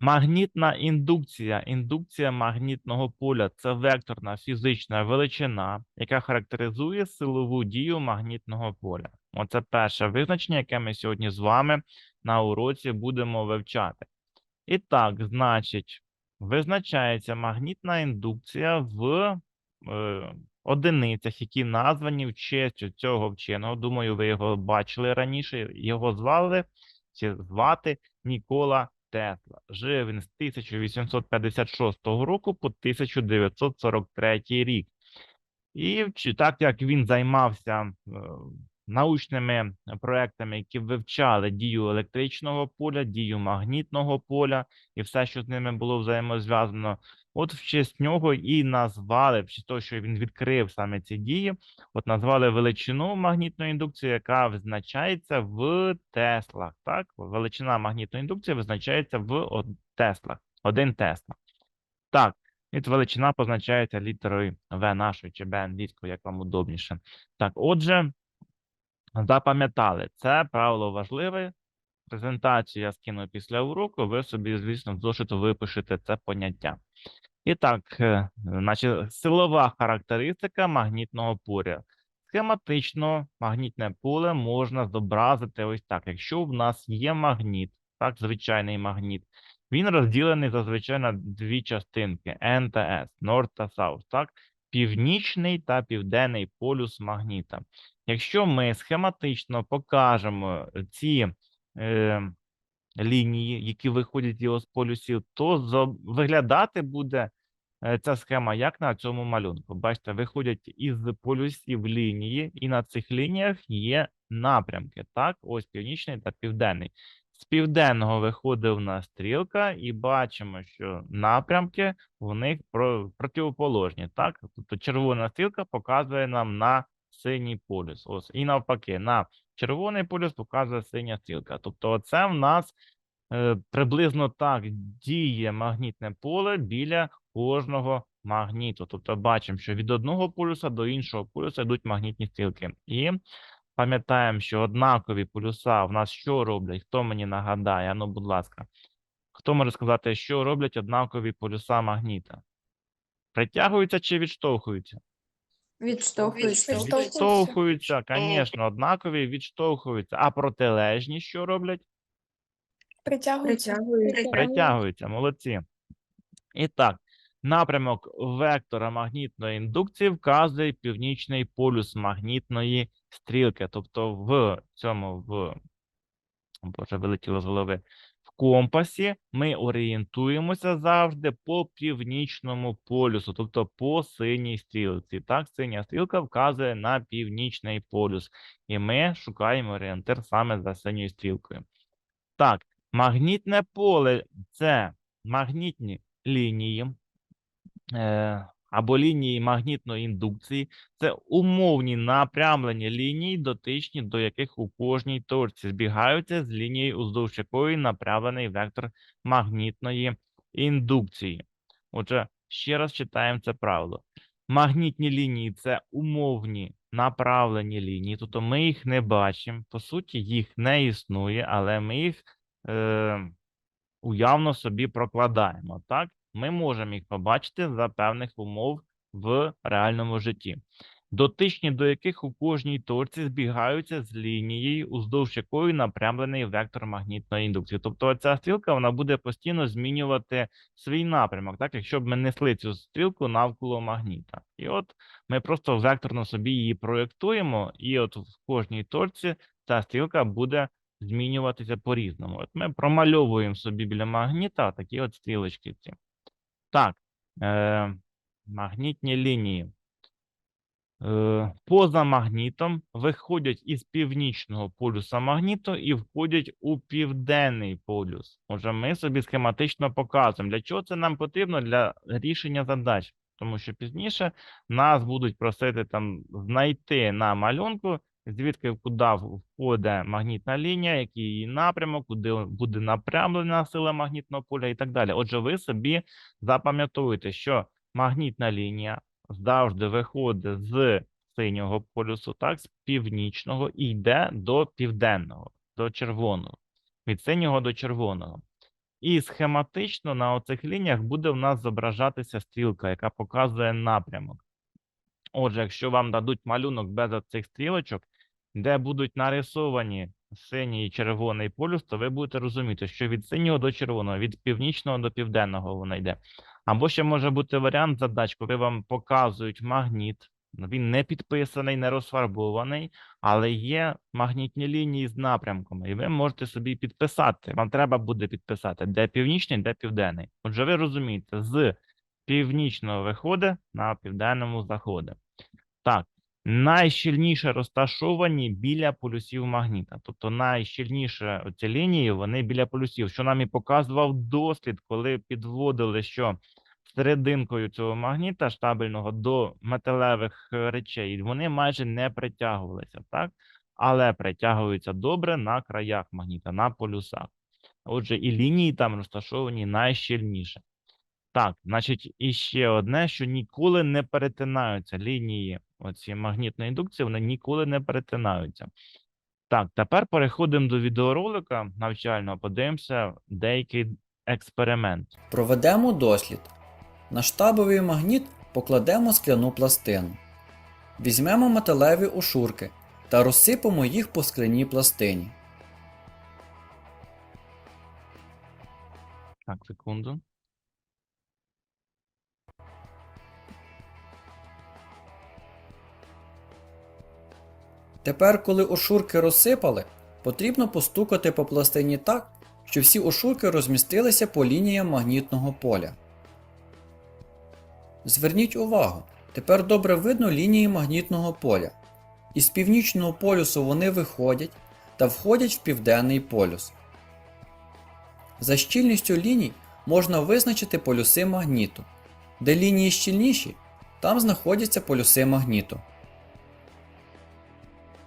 Магнітна індукція. Індукція магнітного поля це векторна фізична величина, яка характеризує силову дію магнітного поля. Оце перше визначення, яке ми сьогодні з вами на уроці будемо вивчати. І так, значить, визначається магнітна індукція в е, одиницях, які названі в честь цього вченого. Думаю, ви його бачили раніше. Його звали чи звати Нікола Тесла. Жив він з 1856 року по 1943 рік. І так як він займався е, научними проектами, які вивчали дію електричного поля, дію магнітного поля і все, що з ними було взаємозв'язано, от в честь нього і назвали, в честь того, що він відкрив саме ці дії, от назвали величину магнітної індукції, яка визначається в Теслах. Так, величина магнітної індукції визначається в Теслах. Один Тесла. Так, і величина позначається літерою В нашою чи Б англійською, як вам удобніше. Так, отже, запам'ятали, це правило важливе. Презентацію я скину після уроку. Ви собі, звісно, в зошиту випишете це поняття. І так, е, значить, силова характеристика магнітного поля. Схематично магнітне поле можна зобразити ось так. Якщо в нас є магніт, так, звичайний магніт, він розділений зазвичай на дві частинки N та та South, так? Північний та південний полюс магніта. Якщо ми схематично покажемо ці е, лінії, які виходять його з полюсів, то виглядати буде е, ця схема як на цьому малюнку. Бачите, виходять із полюсів лінії, і на цих лініях є напрямки. Так, ось північний та південний. З південного виходить у нас стрілка, і бачимо, що напрямки в них противоположні. Так, тобто червона стрілка показує нам на синій полюс. Ось і навпаки, на червоний полюс показує синя стрілка. Тобто, оце в нас е, приблизно так діє магнітне поле біля кожного магніту. Тобто, бачимо, що від одного полюса до іншого полюса йдуть магнітні стрілки. І пам'ятаємо, що однакові полюса в нас що роблять? Хто мені нагадає? Ну, будь ласка, хто може сказати, що роблять однакові полюса магніта? Притягуються чи відштовхуються? Відштовхується. Відштовхуються, звісно, однакові відштовхуються. А протилежні що роблять? Притягується. Притягуються, молодці. І так, напрямок вектора магнітної індукції вказує північний полюс магнітної стрілки. Тобто в цьому в Боже, вилетіло з голови. В компасі ми орієнтуємося завжди по північному полюсу, тобто по синій стрілці. Так, синя стрілка вказує на північний полюс, і ми шукаємо орієнтир саме за синьою стрілкою. Так, магнітне поле це магнітні лінії або лінії магнітної індукції. Це умовні напрямлені лінії, дотичні до яких у кожній точці збігаються з лінією, уздовж якої направлений вектор магнітної індукції. Отже, ще раз читаємо це правило. Магнітні лінії це умовні направлені лінії, тобто ми їх не бачимо. По суті, їх не існує, але ми їх е, уявно собі прокладаємо. Так, ми можемо їх побачити за певних умов в реальному житті, дотичні до яких у кожній точці збігаються з лінією, уздовж якої напрямлений вектор магнітної індукції. Тобто, ця стрілка вона буде постійно змінювати свій напрямок, так якщо б ми несли цю стрілку навколо магніта. І от ми просто векторно собі її проєктуємо, і от в кожній точці ця стрілка буде змінюватися по-різному. От ми промальовуємо собі біля магніта такі от стрілочки ці. Так, е, магнітні лінії. Е, поза магнітом виходять із північного полюса магніту і входять у південний полюс. Отже, ми собі схематично показуємо. Для чого це нам потрібно? Для рішення задач. Тому що пізніше нас будуть просити там знайти на малюнку, звідки куди входить магнітна лінія, який її напрямок, куди буде напрямлена сила магнітного поля і так далі. Отже, ви собі запам'ятовуєте, що магнітна лінія завжди виходить з синього полюсу, так, з північного і йде до південного, до червоного, від синього до червоного. І схематично на оцих лініях буде в нас зображатися стрілка, яка показує напрямок. Отже, якщо вам дадуть малюнок без цих стрілочок, де будуть нарисовані синій і червоний полюс, то ви будете розуміти, що від синього до червоного, від північного до південного воно йде. Або ще може бути варіант задач, коли вам показують магніт. Він не підписаний, не розфарбований, але є магнітні лінії з напрямками, і ви можете собі підписати. Вам треба буде підписати, де північний, де південний. Отже, ви розумієте, з північного виходить на південному заходить. Найщільніше розташовані біля полюсів магніта. Тобто найщільніше оці лінії вони біля полюсів, що нам і показував дослід, коли підводили, що серединкою цього магніта штабельного до металевих е, речей вони майже не притягувалися, так? Але притягуються добре на краях магніта, на полюсах. Отже, і лінії там розташовані найщільніше. Так, значить, і ще одне, що ніколи не перетинаються лінії оці магнітної індукції, вони ніколи не перетинаються. Так, тепер переходимо до відеоролика навчального, подивимося деякий експеримент. Проведемо дослід. На штабовий магніт покладемо скляну пластину. Візьмемо металеві ошурки та розсипемо їх по скляній пластині. Так, секунду. Тепер, коли ошурки розсипали, потрібно постукати по пластині так, щоб всі ошурки розмістилися по лініям магнітного поля. Зверніть увагу, тепер добре видно лінії магнітного поля. Із північного полюсу вони виходять та входять в південний полюс. За щільністю ліній можна визначити полюси магніту. Де лінії щільніші, там знаходяться полюси магніту.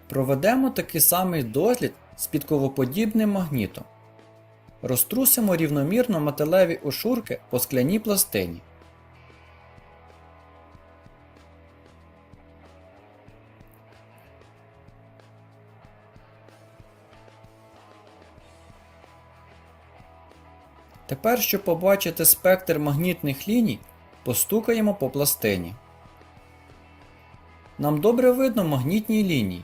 Проведемо такий самий дослід з підковоподібним магнітом. Розтрусимо рівномірно металеві ошурки по скляній пластині. Тепер, щоб побачити спектр магнітних ліній, постукаємо по пластині. Нам добре видно магнітні лінії.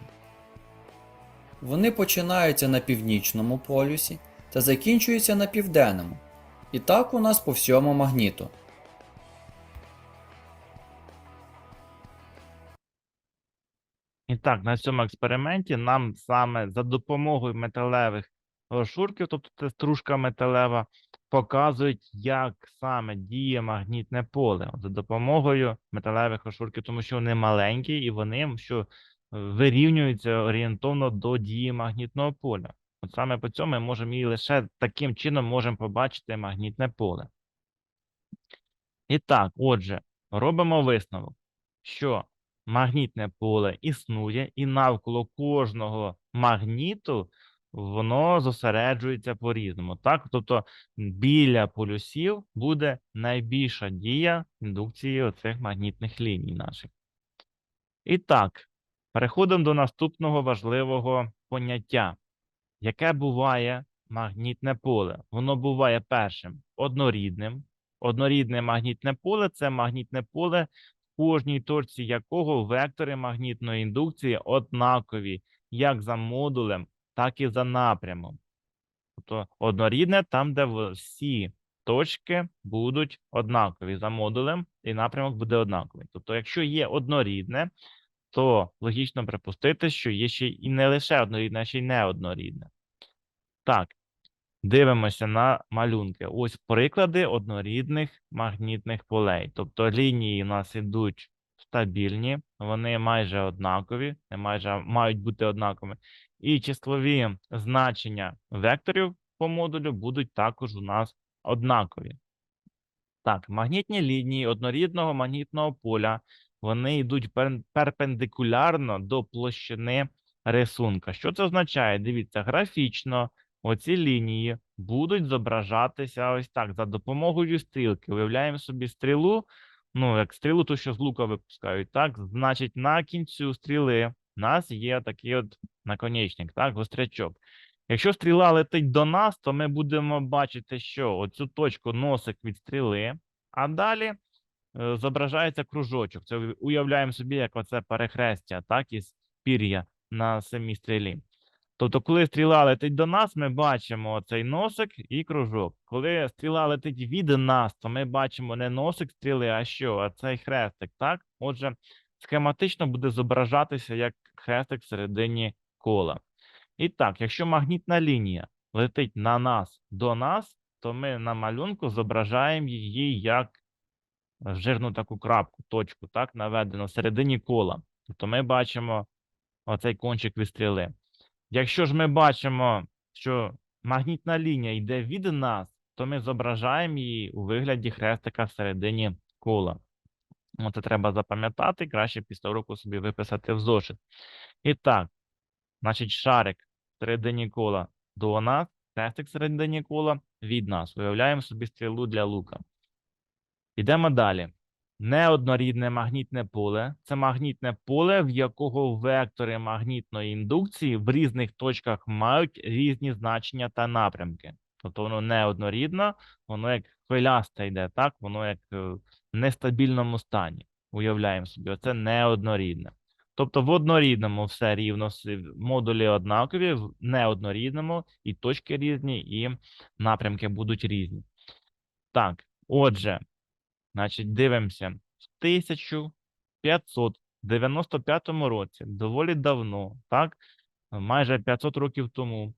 Вони починаються на північному полюсі та закінчуються на південному. І так у нас по всьому магніту. І так, на цьому експерименті нам саме за допомогою металевих ошурків, тобто це стружка металева, показують, як саме діє магнітне поле за допомогою металевих ошурків, тому що вони маленькі і вони що вирівнюються орієнтовно до дії магнітного поля. От саме по цьому ми можемо і лише таким чином можемо побачити магнітне поле. І так, отже, робимо висновок, що магнітне поле існує, і навколо кожного магніту воно зосереджується по-різному. Так? Тобто біля полюсів буде найбільша дія індукції оцих магнітних ліній наших. І так, переходимо до наступного важливого поняття, яке буває магнітне поле. Воно буває першим однорідним. Однорідне магнітне поле це магнітне поле, в кожній точці якого вектори магнітної індукції однакові як за модулем, так і за напрямом. Тобто однорідне там, де всі точки будуть однакові за модулем, і напрямок буде однаковий. Тобто, якщо є однорідне, то логічно припустити, що є ще і не лише однорідне, а ще й неоднорідне. Так, дивимося на малюнки. Ось приклади однорідних магнітних полей. Тобто лінії у нас ідуть стабільні, вони майже однакові, майже мають бути однаковими. І числові значення векторів по модулю будуть також у нас однакові. Так, магнітні лінії однорідного магнітного поля вони йдуть пер- перпендикулярно до площини рисунка. Що це означає? Дивіться, графічно оці лінії будуть зображатися ось так за допомогою стрілки. Уявляємо собі стрілу, ну як стрілу, то що з лука випускають. Так, значить, на кінцю стріли у нас є такий от наконечник, так, гострячок. Якщо стріла летить до нас, то ми будемо бачити, що оцю точку носик від стріли, а далі зображається кружочок. Це уявляємо собі, як оце перехрестя, так, із пір'я на самій стрілі. Тобто, коли стріла летить до нас, ми бачимо цей носик і кружок. Коли стріла летить від нас, то ми бачимо не носик стріли, а що? А цей хрестик, так? Отже, схематично буде зображатися як хрестик всередині кола. І так, якщо магнітна лінія летить на нас до нас, то ми на малюнку зображаємо її як жирну таку крапку, точку, так, наведено всередині кола. Тобто ми бачимо оцей кончик від стріли. Якщо ж ми бачимо, що магнітна лінія йде від нас, то ми зображаємо її у вигляді хрестика всередині кола. Оце треба запам'ятати, краще після уроку собі виписати в зошит. І так, значить, шарик всередині кола до нас, хрестик всередині кола від нас. Уявляємо собі стрілу для лука. Йдемо далі. Неоднорідне магнітне поле це магнітне поле, в якого вектори магнітної індукції в різних точках мають різні значення та напрямки. Тобто воно неоднорідно, воно як хвилясте йде, так? Воно як е, в нестабільному стані. Уявляємо собі, оце неоднорідне. Тобто в однорідному все рівно, модулі однакові, в неоднорідному і точки різні, і напрямки будуть різні. Так, отже, Значить, дивимося. В 1595 році, доволі давно, так, майже 500 років тому,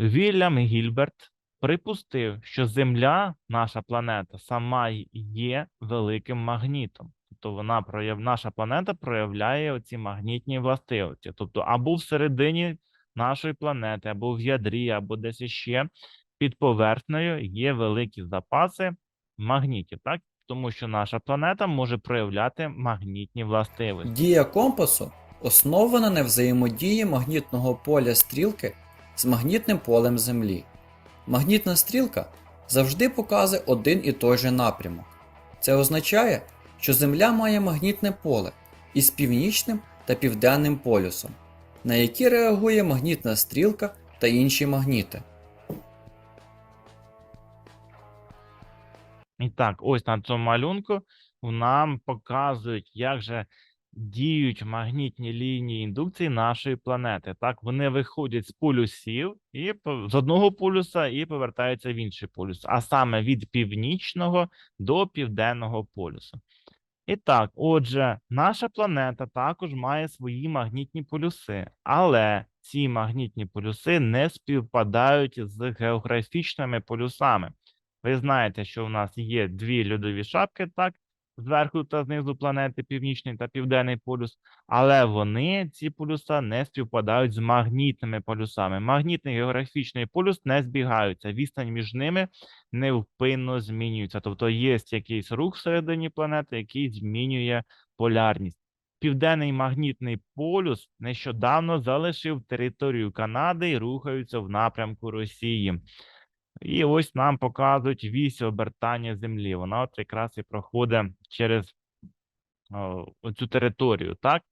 Вільям Гільберт припустив, що Земля, наша планета, сама є великим магнітом. Тобто вона наша планета проявляє оці магнітні властивості. Тобто, або всередині нашої планети, або в ядрі, або десь іще під поверхнею є великі запаси магнітів, так? Тому що наша планета може проявляти магнітні властивості. Дія компасу основана на взаємодії магнітного поля стрілки з магнітним полем Землі. Магнітна стрілка завжди показує один і той же напрямок. Це означає, що Земля має магнітне поле із північним та південним полюсом, на які реагує магнітна стрілка та інші магніти. І так, ось на цьому малюнку нам показують, як же діють магнітні лінії індукції нашої планети. Так, вони виходять з полюсів і з одного полюса і повертаються в інший полюс, а саме від північного до південного полюсу. І так, отже, наша планета також має свої магнітні полюси, але ці магнітні полюси не співпадають з географічними полюсами. Ви знаєте, що в нас є дві льодові шапки, так, зверху та знизу планети, північний та південний полюс, але вони, ці полюса, не співпадають з магнітними полюсами. Магнітний географічний полюс не збігаються, відстань між ними невпинно змінюється. Тобто є якийсь рух всередині планети, який змінює полярність. Південний магнітний полюс нещодавно залишив територію Канади і рухаються в напрямку Росії. І ось нам показують вісь обертання Землі. Вона от якраз і проходить через о, оцю територію, так?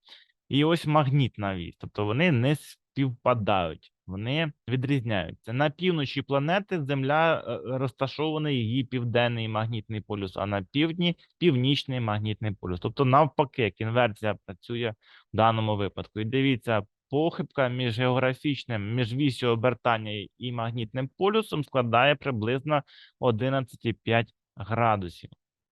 І ось магнітна вісь. Тобто вони не співпадають, вони відрізняються. На півночі планети Земля е, розташований її південний магнітний полюс, а на півдні північний магнітний полюс. Тобто, навпаки, як інверсія працює в даному випадку. І дивіться, похибка між географічним, між вісю обертання і магнітним полюсом складає приблизно 11,5 градусів.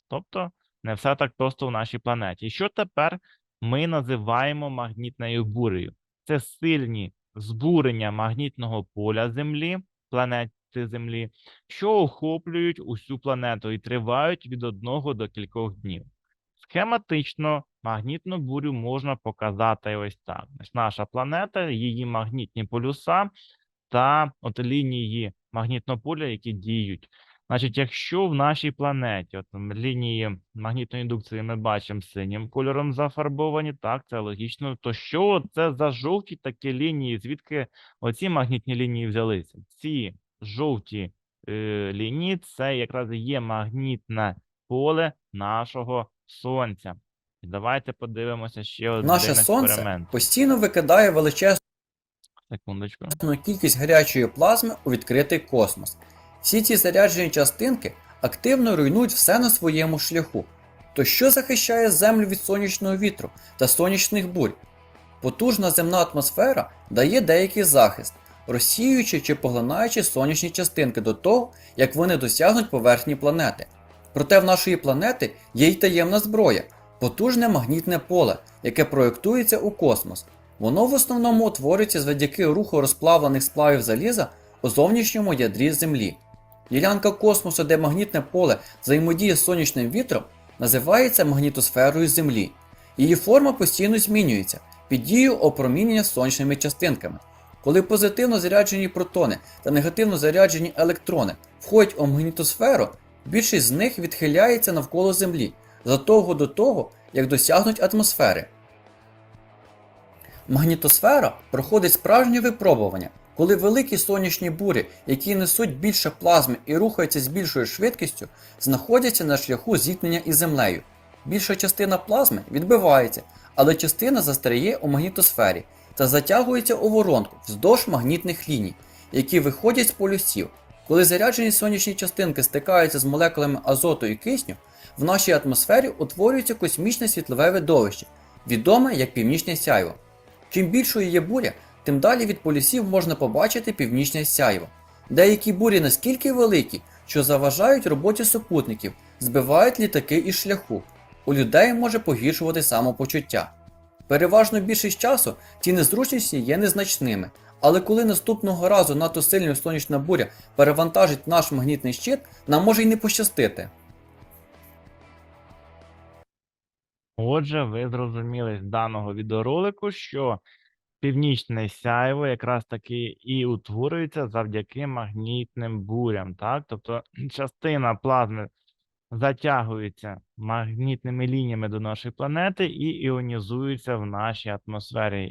Тобто не все так просто в нашій планеті. Що тепер ми називаємо магнітною бурею? Це сильні збурення магнітного поля Землі, планети Землі, що охоплюють усю планету і тривають від одного до кількох днів. Схематично магнітну бурю можна показати ось так. Наша планета, її магнітні полюса та от лінії магнітного поля, які діють. Значить, якщо в нашій планеті от лінії магнітної індукції ми бачимо синім кольором зафарбовані, так, це логічно. То що це за жовті такі лінії? Звідки оці магнітні лінії взялися? Ці жовті е, лінії це якраз є магнітне поле нашого сонця. І давайте подивимося ще один Наше сонце експеримент. постійно викидає величезну Секундочку. кількість гарячої плазми у відкритий космос. Всі ці заряджені частинки активно руйнують все на своєму шляху. То що захищає Землю від сонячного вітру та сонячних бурь? Потужна земна атмосфера дає деякий захист, розсіюючи чи поглинаючи сонячні частинки до того, як вони досягнуть поверхні планети. Проте в нашої планети є й таємна зброя потужне магнітне поле, яке проєктується у космос. Воно в основному утворюється завдяки руху розплавлених сплавів заліза у зовнішньому ядрі Землі. Ділянка космосу, де магнітне поле взаємодіє з сонячним вітром, називається магнітосферою Землі. Її форма постійно змінюється під дією опромінення сонячними частинками. Коли позитивно заряджені протони та негативно заряджені електрони входять у магнітосферу, більшість з них відхиляється навколо Землі задовго до того, як досягнуть атмосфери. Магнітосфера проходить справжнє випробування, коли великі сонячні бурі, які несуть більше плазми і рухаються з більшою швидкістю, знаходяться на шляху зіткнення із Землею. Більша частина плазми відбивається, але частина застряє у магнітосфері та затягується у воронку вздовж магнітних ліній, які виходять з полюсів. Коли заряджені сонячні частинки стикаються з молекулами азоту і кисню, в нашій атмосфері утворюється космічне світлове видовище, відоме як північне сяйво. Чим більшою є буря, тим далі від полюсів можна побачити північне сяйво. Деякі бурі наскільки великі, що заважають роботі супутників, збивають літаки із шляху. У людей може погіршувати самопочуття. Переважно більшість часу ці незручності є незначними, але коли наступного разу надто сильна сонячна буря перевантажить наш магнітний щит, нам може й не пощастити. Отже, ви зрозуміли з даного відеоролику, що північне сяйво якраз таки і утворюється завдяки магнітним бурям. Так? Тобто частина плазми затягується магнітними лініями до нашої планети і іонізується в нашій атмосфері.